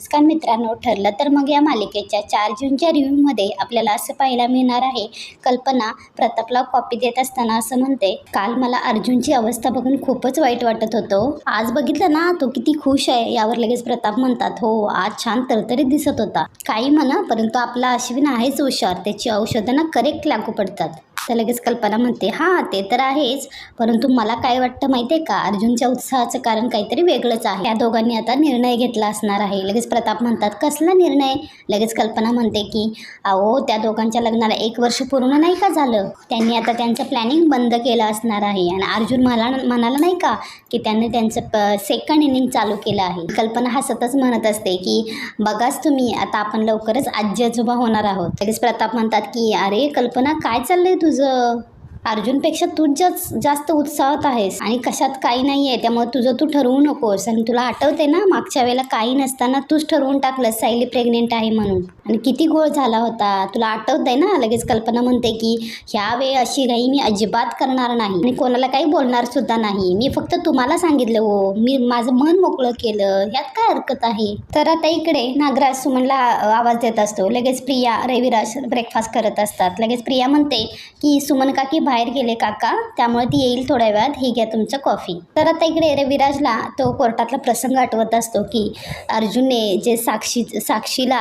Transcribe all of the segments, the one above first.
नमस्कार मित्रांनो ठरलं तर मग या मालिकेच्या चार जूनच्या रिव्ह्यूमध्ये आपल्याला असं पाहायला मिळणार आहे कल्पना प्रतापला कॉपी देत असताना असं म्हणते काल मला अर्जुनची अवस्था बघून खूपच वाईट वाटत होतं. आज बघितलं ना तो किती खुश आहे. यावर लगेच प्रताप म्हणतात हो आज छान तरतरीत दिसत होता. काही म्हणा परंतु आपला अश्विन आहेच हुशार त्याची औषधं ना करेक्ट लागू पडतात. तर लगेच कल्पना म्हणते हां ते तर आहेच परंतु मला काय वाटतं माहिती आहे का? अर्जुनच्या उत्साहाचं कारण काहीतरी वेगळंच आहे. त्या दोघांनी आता निर्णय घेतला असणार आहे. लगेच प्रताप म्हणतात कसला निर्णय? लगेच कल्पना म्हणते की अहो त्या दोघांच्या लग्नाला एक वर्ष पूर्ण नाही का झालं? त्यांनी आता त्यांचं प्लॅनिंग बंद केलं असणार आहे. आणि अर्जुन मला म्हणाला नाही का की त्यांनी त्यांचं सेकंड इनिंग चालू केलं आहे. कल्पना हसतच म्हणत असते की बघाच तुम्ही आता आपण लवकरच आजी आजोबा होणार आहोत. लगेच प्रताप म्हणतात की अरे कल्पना काय चाललंय तुझं अर्जुनपेक्षा तू जास्त जास्त उत्साहात आहेस आणि कशात काही नाही आहे त्यामुळे तुझं तू ठरवू नकोस. आणि तुला आठवते ना मागच्या वेळेला काही नसताना तूच ठरवून टाकलंस सायली प्रेग्नेंट आहे म्हणून. आणि किती गोळ झाला होता. तुला आठवतंय ना लगेच कल्पना म्हणते की ह्या वेळी अशी काही मी अजिबात करणार नाही. आणि कोणाला काही बोलणार सुद्धा नाही. मी फक्त तुम्हाला सांगितलं हो. मी माझं मन मोकळं केलं. ह्यात काय हरकत आहे? तर आता इकडे नागराज सुमनला आवाज देत असतो. लगेच प्रिया रविराज ब्रेकफास्ट करत असतात. लगेच प्रिया म्हणते की सुमन काकी बाहेर गेले काका. त्यामुळे ती येईल थोड्या वेळात. ही घ्या तुमचं कॉफी. तर आता इकडे रविराजला तो कोर्टातला प्रसंग आठवत असतो की अर्जुनने जे साक्षी साक्षीला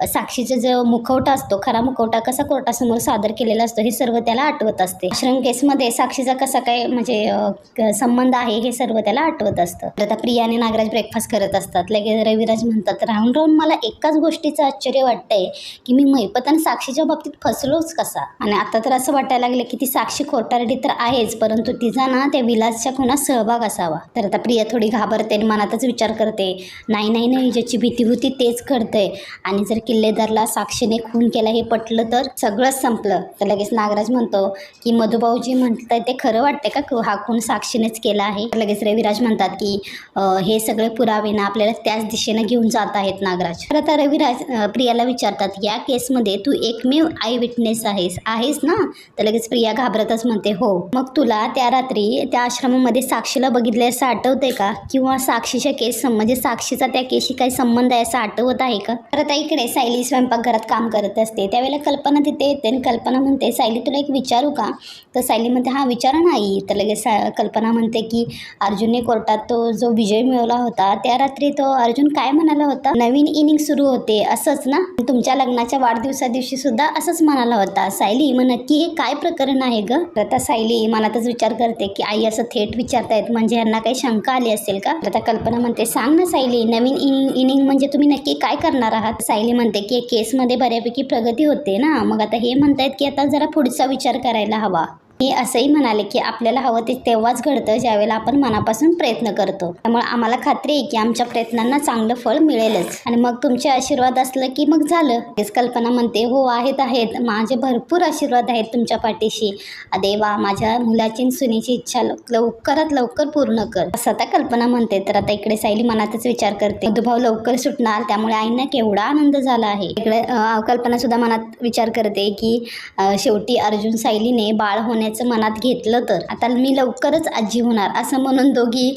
साक्षीचा जो मुखवटा असतो खरा मुखवटा कसा कोर्टासमोर सादर केलेला असतो हे सर्व त्याला आठवत असते. आश्रम केसमध्ये साक्षीचा कसा काय म्हणजे संबंध आहे हे सर्व त्याला आठवत असतं. तर आता प्रिया आणि नागराज ब्रेकफास्ट करत असतात लगेच रविराज म्हणतात राहून राहून मला एकाच गोष्टीचं आश्चर्य वाटतंय की मी मैपत आणि साक्षीच्या बाबतीत फसलोच कसा? आणि आता तर असं वाटायला लागलं की ती साक्षी खोटारडी तर आहेच परंतु तिचा ना त्या विलासच्या खुणात सहभाग असावा. तर आता प्रिया थोडी घाबरते आणि मनातच विचार करते नाही नाही नाही ज्याची भीती होती तेच घडतंय. आणि जर किल्लेदारला साक्षीने खून केला हे पटलं तर सगळंच संपलं. तर लगेच नागराज म्हणतो की मधुभाऊजी आहे ते खरं वाटतंय का? हा खून साक्षीनेच केला आहे. तर लगेच रविराज म्हणतात की हे सगळे पुरावे ना आपल्याला त्याच दिशेनं घेऊन जात आहेत नागराज. तर आता रविराज प्रियाला विचारतात या केसमध्ये तू एकमेव आय विटनेस आहेस आहेस ना? तर लगेच प्रिया घाबरतच म्हणते हो. मग तुला त्या रात्री त्या आश्रमामध्ये साक्षीला बघितले असं आठवतंय का? किंवा साक्षीच्या केस म्हणजे साक्षीचा त्या केसशी काही संबंध आहे असं आठवत आहे का? तर आता इकडे सायली स्वयंपाकघरात काम करत असते. त्यावेळेला कल्पना तिथे येते आणि कल्पना म्हणते सायली तुला एक विचारू का? तर सायली म्हणते हां विचारा नाही तर लगेच सा- कल्पना म्हणते की अर्जुनने कोर्टात तो जो विजय मिळवला होता त्या रात्री तो अर्जुन काय म्हणाला होता? नवीन इनिंग सुरू होते असंच ना? तुमच्या लग्नाच्या वाढदिवसा दिवशी सुद्धा असंच म्हणाला होता. सायली मग नक्की हे काय प्रकरण आहे ग? आता सायली मनातच विचार करते की आई असं थेट विचारतायत म्हणजे यांना काही शंका आली असेल का? आता कल्पना म्हणते सांग ना सायली नवीन इनिंग इनिंग म्हणजे तुम्ही नक्की काय करणार आहात? सायली म्हणते की केसमध्ये बऱ्यापैकी प्रगती होते ना. मग आता हे म्हणतायत की आता जरा पुढचा विचार करायला हवा. हे असंही म्हणाले की आपल्याला हवं ते तेव्हाच घडतं ज्यावेळेला आपण मनापासून प्रयत्न करतो. त्यामुळे आम्हाला खात्री आहे की आमच्या प्रयत्नांना चांगलं फळ मिळेलच. आणि मग तुमचे आशीर्वाद असलं की मग झालं. तेच कल्पना म्हणते हो आहेत आहेत. माझे भरपूर आशीर्वाद आहेत तुमच्या पाठीशी. देवा माझ्या मुलाची सुनेची इच्छा लवकरात लवकर पूर्ण कर. असं आता कल्पना म्हणते. तर आता इकडे सायली मनातच विचार करते. मधुभाव लवकर सुटणार. त्यामुळे आईंना केवढा आनंद झाला आहे. इकडे कल्पना सुद्धा मनात विचार करते की शेवटी अर्जुन सायलीने बाळ होण्याचं मनात घेतलं तर. आता मी लवकरच आजी होणार असं म्हणून दोघी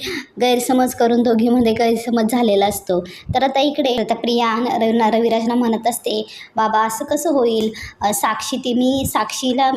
गैरसमज करून दोघीमध्ये गैरसमज झालेला असतो. तर आता इकडे आता प्रिया न- रवी रविराजना म्हणत असते बाबा असं कसं होईल? साक्षी ती मी साक्षीला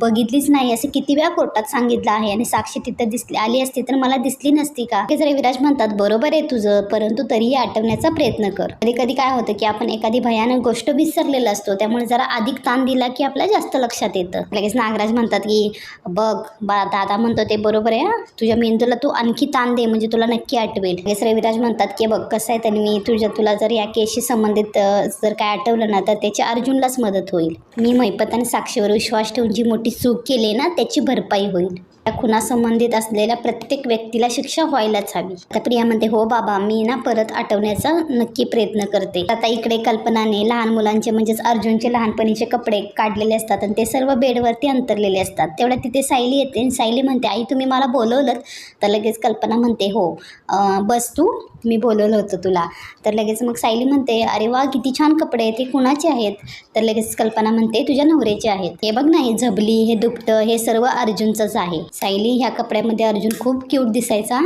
बघितलीच नाही असं किती वेळा कोर्टात सांगितलं आहे आणि साक्षी तिथं दिसली आली असती तर मला दिसली नसती का? तेच रविराज म्हणतात बरोबर आहे तुझं परंतु तरीही आठवण्याचा प्रयत्न कर. कधी कधी काय होतं की आपण एखादी भयानक गोष्ट विसरलेला असतो त्यामुळे जरा अधिक ताण दिला की आपल्या जास्त लक्षात येतं. लगेच नागराज म्हणतात की बघ बा दादा म्हणतो ते बरोबर आहे हा? तुझ्या मेंदूला तू आणखी ताण दे म्हणजे तुला नक्की आठवेल. लगेच रविराज म्हणतात की बघ कसं आहे त्यांनी मी तुझ्या तुला जर या केसशी संबंधित जर काय आठवलं ना तर त्याची अर्जुनलाच मदत होईल. मी मैपत आणि साक्षीवर विश्वास ठेवून जी मोठी चूक केली ना त्याची भरपाई होईल. खुनासंबंधित असलेल्या प्रत्येक व्यक्तीला शिक्षा व्हायलाच हवी. आता प्रिया म्हणते हो बाबा मी ना परत आठवण्याचा नक्की प्रयत्न करते. आता इकडे कल्पनाने लहान मुलांचे म्हणजेच अर्जुनचे लहानपणीचे कपडे काढलेले असतात आणि ते सर्व बेडवरती अंतरलेले असतात. तेवढ्या तिथे सायली येते आणि सायली म्हणते आई तुम्ही मला बोलवलं तर लगेच कल्पना म्हणते हो बस तू मी बोलवलं होतं तुला. तर लगेच मग सायली म्हणते अरे वा किती छान कपडे आहेत ते कुणाचे आहेत? तर लगेच कल्पना म्हणते तुझ्या नवऱ्याचे आहेत. हे बघ ना हे झबली हे दुपटं हे सर्व अर्जुनचंच आहे. सायली ह्या कपड्यामध्ये अर्जुन खूप क्यूट दिसायचा.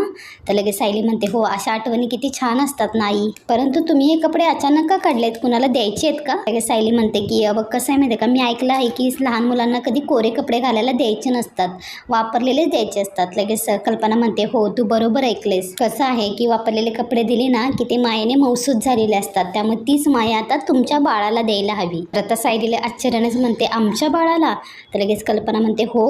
तर लगेच सायली म्हणते हो अशा आठवणी किती छान असतात नाही परंतु तुम्ही हे कपडे अचानक का काढलेत? कुणाला द्यायचे आहेत का? लगेच सायली म्हणते की अ, बघ कसं आहे माहिती आहे का? मी ऐकलं आहे की लहान मुलांना कधी कोरे कपडे घालायला द्यायचे नसतात. वापरलेलेच द्यायचे असतात. लगेच कल्पना म्हणते हो तू बरोबर ऐकलेस. कसं आहे की वापरलेले कपडे दिले ना की ते मायेने मौसूद झालेले असतात. त्यामुळे तीच माया आता तुमच्या बाळाला द्यायला हवी. तर आता सायलीला आश्चर्यानेच म्हणते आमच्या बाळाला? तर लगेच कल्पना म्हणते हो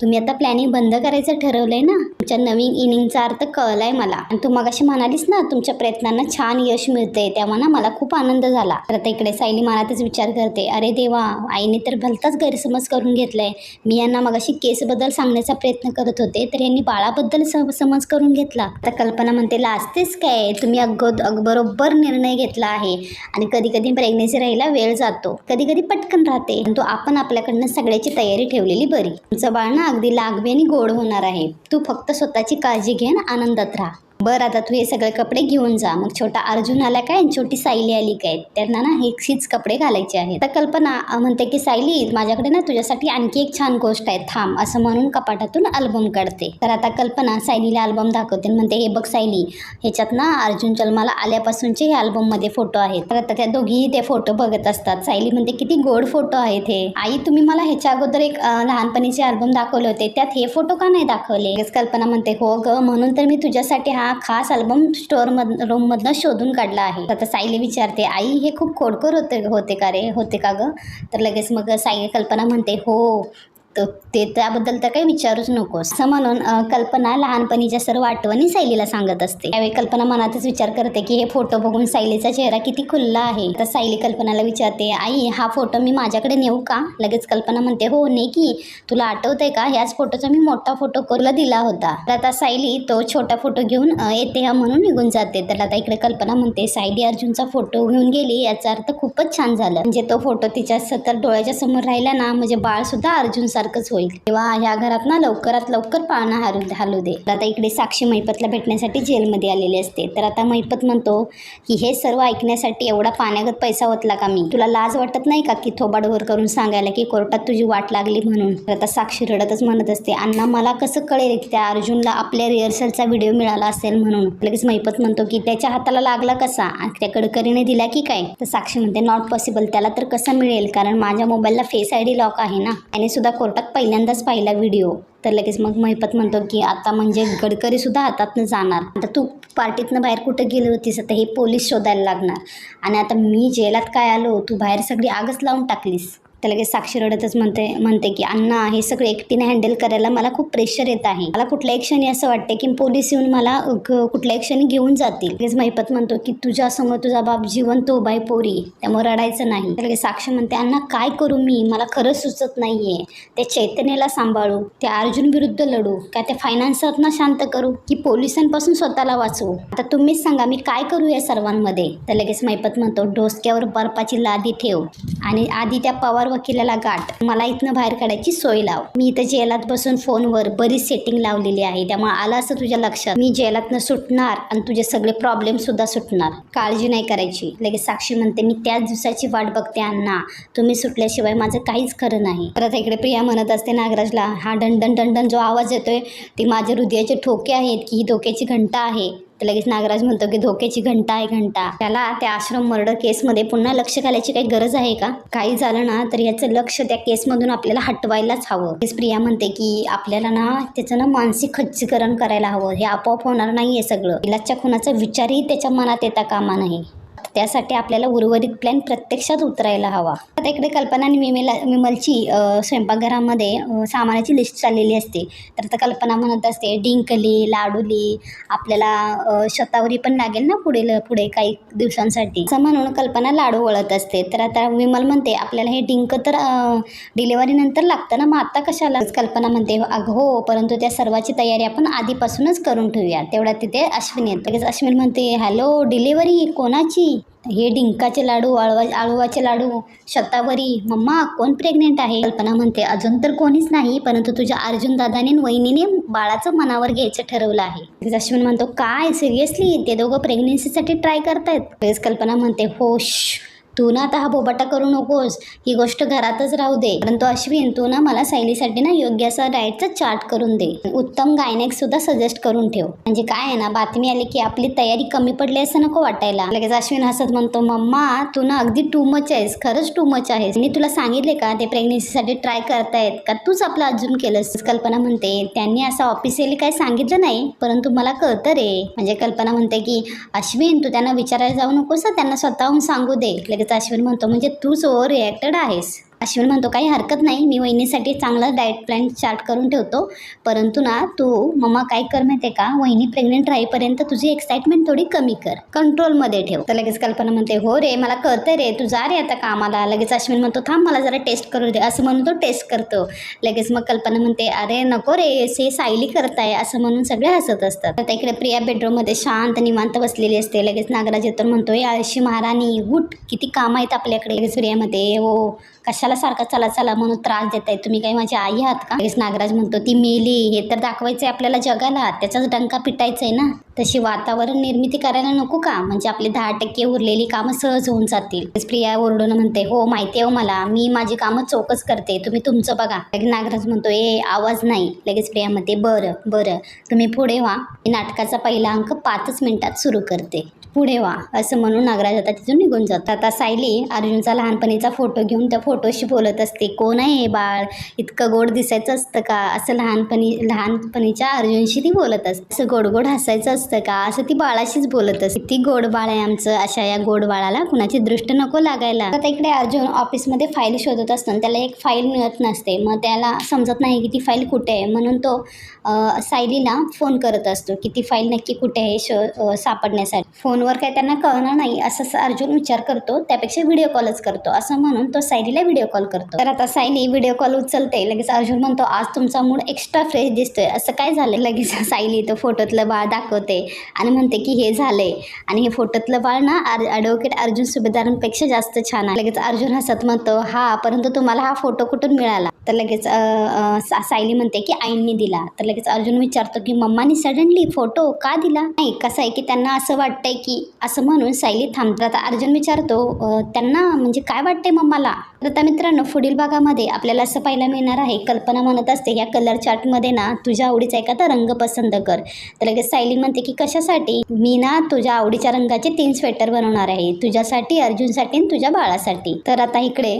तुम्ही आता प्लॅनिंग बंद करायचं ठरवलंय ना? तुमच्या नवीन इनिंगचा अर्थ कळलाय मला. आणि तू मगाशी म्हणालीस ना तुमच्या प्रयत्नांना छान यश मिळते तेव्हा ना मला खूप आनंद झाला. तर आता इकडे सायली मनातच विचार करते. अरे देवा आईने तर भलताच गैरसमज करून घेतलाय. मी यांना मगाशी केसबद्दल सांगण्याचा प्रयत्न करत होते तर यांनी बाळाबद्दल सम- समज करून घेतला. आता कल्पना म्हणते लाजतेच काय? तुम्ही अगो अग बरोबर निर्णय घेतला आहे. आणि कधी कधी प्रेग्नेन्सी राहायला वेळ जातो. कधी कधी पटकन राहते. परंतु आपण आपल्याकडनं सगळ्याची तयारी ठेवलेली बरी. तुमचं बाळ ना अगदी लागवे आणि गोड होणार आहे. तू फक्त स्वतःची काळजी घे आणि आनंदात राहा. बरं आता तू हे सगळे कपडे घेऊन जा. मग छोटा अर्जुन आला काय आणि छोटी सायली आली काय? त्यांना ना हे हीच कपडे घालायचे आहेत. तर कल्पना म्हणते की सायली माझ्याकडे ना तुझ्यासाठी आणखी एक छान गोष्ट आहे. थांब. असं म्हणून कपाटातून अल्बम काढते. तर आता कल्पना सायलीला अल्बम दाखवते म्हणते हे बघ सायली ह्याच्यात ना अर्जुन जन्माला आल्यापासूनचे हे अल्बममध्ये फोटो आहेत. तर आता त्या दोघीही ते फोटो बघत असतात. सायली म्हणते किती गोड फोटो आहेत हे. आई तुम्ही मला ह्याच्या अगोदर एक लहानपणीचे अल्बम दाखवले होते. त्यात हे फोटो का नाही दाखवले? कल्पना म्हणते हो ग म्हणून तर मी तुझ्यासाठी हा खास अल्बम स्टोअर मध रूममधनं शोधून काढला आहे. आता साईले विचारते आई हे खूप खोडकर होते होते का रे? होते का ग? तर लगेच मग साई कल्पना म्हणते हो तर ते त्याबद्दल तर काही विचारूच नको असं म्हणून कल्पना लहानपणीच्या सर्व आठवणी सायलीला सांगत असते. त्यावेळी कल्पना मनातच विचार करते की हे फोटो बघून सायलीचा चेहरा किती खुल्ला आहे. तर सायली कल्पनाला विचारते आई हा फोटो मी माझ्याकडे नेऊ का? लगेच कल्पना म्हणते हो ने की. तुला आठवतंय का? ह्याच फोटोचा मी मोठा फोटो करूला दिला होता. तर आता सायली तो छोटा फोटो घेऊन येते हा म्हणून निघून जाते. तर आता इकडे कल्पना म्हणते सायली अर्जुनचा फोटो घेऊन गेली याचा अर्थ खूपच छान झाला. म्हणजे तो फोटो तिच्या सतत डोळ्याच्या समोर राहिला ना म्हणजे बाळ सुद्धा अर्जुनचा सारखंच होईल. तेव्हा ह्या घरात ना लवकरात लवकर पाळणा हारू हालू दे. आता इकडे साक्षी मैपतला भेटण्यासाठी जेलमध्ये आलेली असते. तर आता मैपत म्हणतो की हे सर्व ऐकण्यासाठी एवढा पाण्यागत पैसा होतला का मी? तुला लाज वाटत नाही का की थोबाडवर करून सांगायला की कोर्टात तुझी वाट लागली म्हणून? तर आता साक्षी रडतच म्हणत असते अण्णा मला कसं कळेल की त्या अर्जुनला आपल्या रिहर्सलचा व्हिडिओ मिळाला असेल म्हणून? लगेच मैपत म्हणतो की त्याच्या हाताला लागला कसा? त्या कडकरीने दिला की काय? तर साक्षी म्हणते नॉट पॉसिबल त्याला तर कसं मिळेल? कारण माझ्या मोबाईलला फेस आय डी लॉक आहे ना? त्याने सुद्धा कोर्टात पहिल्यांदाच पाहिला व्हिडिओ तर लगेच मग महिपत म्हणतो की आता म्हणजे गडकरी सुद्धा हातातनं जाणार. आता तू पार्टीतनं बाहेर कुठं गेली होतीस? आता हे पोलीस शोधायला लागणार. आणि आता मी जेलात काय आलो तू बाहेर सगळी आगच लावून टाकलीस. तर लगेच साक्षी रडतच म्हणते म्हणते की अण्णा हे सगळं एकटीने हँडल करायला मला खूप प्रेशर येत आहे. मला कुठल्याही क्षणी असं वाटते की पोलीस येऊन मला कुठल्याही क्षणी घेऊन जातील. लगेच महिपत म्हणतो की तुझ्यासमोर तुझा बाप जिवंत उभा आहे पोरी त्यामुळे रडायचं नाही. तर लगेच साक्षी म्हणते अण्णा काय करू मी? मला खरंच सुचत नाहीये. त्या चैतन्याला सांभाळू त्या अर्जुन विरुद्ध लढू का त्या फायनान्सरना शांत करू की पोलिसांपासून स्वतःला वाचवू? आता तुम्हीच सांगा मी काय करू या सर्वांमध्ये? तर लगेच महिपत म्हणतो डोसक्यावर बर्फाची लादी ठेव आणि आधी त्या पवार वकिलाला गाठ. मला इथनं बाहेर काढायची सोय लाव. मी इथं जेलात बसून फोनवर बरीच सेटिंग लावलेली आहे. त्यामुळे आलं असं तुझ्या लक्षात. मी जेलातनं सुटणार आणि तुझे सगळे प्रॉब्लेम सुद्धा सुटणार. काळजी नाही करायची. लगेच साक्षी म्हणते मी त्याच दिवसाची वाट बघते अण्णा. तुम्ही सुटल्याशिवाय माझं काहीच खरं नाही. परत इकडे प्रिया म्हणत असते नागराजला हा डंडन डंडन जो आवाज येतोय ती माझ्या हृदयाचे ठोके आहेत की ही धोक्याची घंटा आहे? तर लगेच नागराज म्हणतो की धोक्याची घंटा आहे घंटा. त्याला त्या आश्रम मर्डर केसमध्ये पुन्हा लक्ष घालायची काही गरज आहे का? काही झालं ना तर याचं लक्ष त्या केसमधून आपल्याला हटवायलाच हवं. तेच प्रिया म्हणते की आपल्याला ना त्याचं ना मानसिक खच्चीकरण करायला हवं. हे आपोआप होणार नाही आहे सगळं. इलाजच्या खुनाचा विचारही त्याच्या मनात येता कामा नाही. त्यासाठी आपल्याला उर्वरित प्लॅन प्रत्यक्षात उतरायला हवा. आता इकडे कल्पना आणि विमेला विमलची स्वयंपाकघरामध्ये सामानाची लिस्ट चाललेली असते. तर आता कल्पना म्हणत असते डिंकली लाडूली आपल्याला शतावरी पण लागेल ना पुढे पुढे काही दिवसांसाठी. असं म्हणून कल्पना लाडू वळत असते. तर आता विमल म्हणते आपल्याला हे डिंक तर डिलेवरीनंतर लागतं ना मग आता कशाला? कल्पना म्हणते अगं हो परंतु त्या सर्वाची तयारी आपण आधीपासूनच करून ठेवूया. तेवढ्या तिथे अश्विन येतो. लगेच अश्विन म्हणते हॅलो डिलेवरी कोणाची? हे डिंकाचे लाडू आळवा आळूवाचे लाडू शतावरी. मम्मा कोण प्रेग्नेंट आहे? कल्पना म्हणते अजून तर कोणीच नाही परंतु तुझ्या अर्जुन दादाने वहिनीने बाळाचं मनावर घ्यायचं ठरवलं आहे. लगेच अश्विन म्हणतो काय सिरियसली ते दोघं प्रेग्नेन्सीसाठी ट्राय करतायत? कल्पना म्हणते होश तू ना आता हा बोबाटा करू नकोस. ही गोष्ट घरातच राहू दे. परंतु अश्विन तू ना मला सायलीसाठी ना योग्य असा डाएटचा चार्ट करून दे. उत्तम गायनेक सुद्धा सजेस्ट करून ठेव. म्हणजे काय आहे ना बातमी आली की आपली तयारी कमी पडली असं नको वाटायला. लगेच अश्विन हसत म्हणतो मम्मा तू ना अगदी टू मच आहेस. खरंच टू मच आहेस. मी तुला सांगितले का ते प्रेग्नेन्सीसाठी ट्राय करतायत? का तूच आपलं अजून केलंस? कल्पना म्हणते त्यांनी असं ऑफिशियली काही सांगितलं नाही परंतु मला कळतं रे. म्हणजे कल्पना म्हणते की अश्विन तू त्यांना विचारायला जाऊ नकोस त्यांना स्वतःहून सांगू दे. लगेच अश्विन म्हणतो म्हणजे तूच ओव्हर रिॲक्टेड आहेस. अश्विन म्हणतो काही हरकत नाही मी वहिनीसाठी चांगला डाएट प्लॅन चार्ट करून ठेवतो. परंतु ना तू मम्मा काय कर माहिती आहे का? वहिनी प्रेग्नेंट राहीपर्यंत तुझी एक्साइटमेंट थोडी कमी कर. कंट्रोलमध्ये ठेव. तर लगेच कल्पना म्हणते हो रे मला कळतंय रे तू जा रे आता कामाला. लगेच अश्विन म्हणतो थांब मला जरा टेस्ट करू दे. असं म्हणून तो टेस्ट करतो. लगेच मग कल्पना म्हणते अरे नको रे से सायली करताय असं म्हणून सगळे हसत असतात. आता इकडे प्रिया बेडरूममध्ये शांत निवांत बसलेली असते. लगेच नागराज येतो म्हणतो "ए, आळशी महाराणी उठ किती काम आहेत आपल्याकडे. लगेच प्रियामध्ये हो कशाला सारखा चला चला म्हणून त्रास देताय? तुम्ही काही माझी आई आहात का? लगेच नागराज म्हणतो ती मेली हे तर दाखवायचंय आपल्याला जगाला त्याचाच डंका पिटायचंय ना. तशी वातावरण निर्मिती करायला नको का? म्हणजे आपले दहा टक्के उरलेली कामं सहज होऊन जातील. लगेच प्रिया ओरडून म्हणते हो माहिती आहे हो मला मी माझी कामं चौकस करते तुम्ही तुमचं बघा. लगेच नागराज म्हणतो ए आवाज नाही. लगेच प्रिया म्हणते बरं बरं तुम्ही पुढे व्हा. मी नाटकाचा पहिला अंक पाचच मिनिटात सुरू करते. पुढे वा असं म्हणून नागराज आता तिथून निघून जातात. आता सायली अर्जुनचा लहानपणीचा फोटो घेऊन त्या फोटोशी बोलत असते कोण आहे हे बाळ? इतकं गोड दिसायचं असतं का? असं लहानपणी लहानपणीच्या अर्जुनशी ती बोलत असते. असं गोड गोड हसायचं असतं का? असं ती बाळाशीच बोलत असते. ती गोड बाळ आहे आमचं अशा या गोड बाळाला कुणाची दृष्ट नको लागायला. आता इकडे अर्जुन ऑफिसमध्ये फाईल शोधत असतो आणि त्याला एक फाईल मिळत नसते. मग त्याला समजत नाही की ती फाईल कुठे आहे. म्हणून तो सायलीला फोन करत असतो की ती फाईल नक्की कुठे आहे शो सापडण्यासाठी. फोनवर काय त्यांना कळणार नाही असं अर्जुन विचार करतो त्यापेक्षा व्हिडिओ कॉलच करतो. असं म्हणून तो सायलीला व्हिडिओ कॉल करतो. तर आता सायली व्हिडिओ कॉल उचलते. लगेच अर्जुन म्हणतो आज तुमचा मूड एक्स्ट्रा फ्रेश दिसतोय. असं काय झालं लगेच सायली तो फोटोतलं बाळ दाखवते आणि म्हणते की हे झालंय. आणि हे फोटोतलं बाळ ना ॲडव्होकेट अर्जुन सुभेदारांपेक्षा जास्त छान आहे. लगेच अर्जुन हसत म्हणतो हा परंतु तुम्हाला हा फोटो कुठून मिळाला? तर लगेच सायली म्हणते की आईंनी दिला. तर लगेच अर्जुन विचारतो की मम्मानी सडनली फोटो का दिला? नाही कसं आहे की त्यांना असं वाटतंय की असं म्हणून सायली थांबतात. आता अर्जुन विचारतो त्यांना म्हणजे काय वाटतंय मम्माला? तर आता मित्रांनो पुढील भागामध्ये आपल्याला असं पाहायला मिळणार आहे कल्पना म्हणत असते या कलर चार्टमध्ये ना तुझ्या आवडीचा एखादा रंग पसंत कर. तर लगेच सायली म्हणते की कशासाठी? मी ना तुझ्या आवडीच्या रंगाचे तीन स्वेटर बनवणार आहे तुझ्यासाठी अर्जुनसाठी आणि तुझ्या बाळासाठी. तर आता इकडे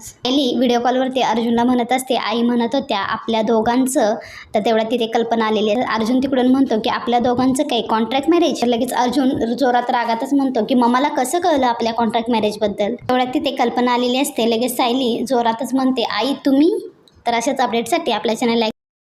सायली व्हिडिओ कॉलवरती अर्जुनला म्हणत असते आई म्हणत होत्या आपल्या दोघांचं तर तेवढ्या तिथे कल्पना आलेली आहे. अर्जुन तिकडून म्हणतो की आपल्या दोघांचं काही कॉन्ट्रॅक्ट मॅरेज लगेच अर्जुन जोरात रागातच म्हणतो की मम्माला कसं कळलं आपल्या कॉन्ट्रॅक्ट मॅरेजबद्दल तेवढ्यात तिथे कल्पना आलेली असते. लगेच सायली जोरातच म्हणते आई तुम्ही? तर अशाच अपडेटसाठी आपल्या चॅनल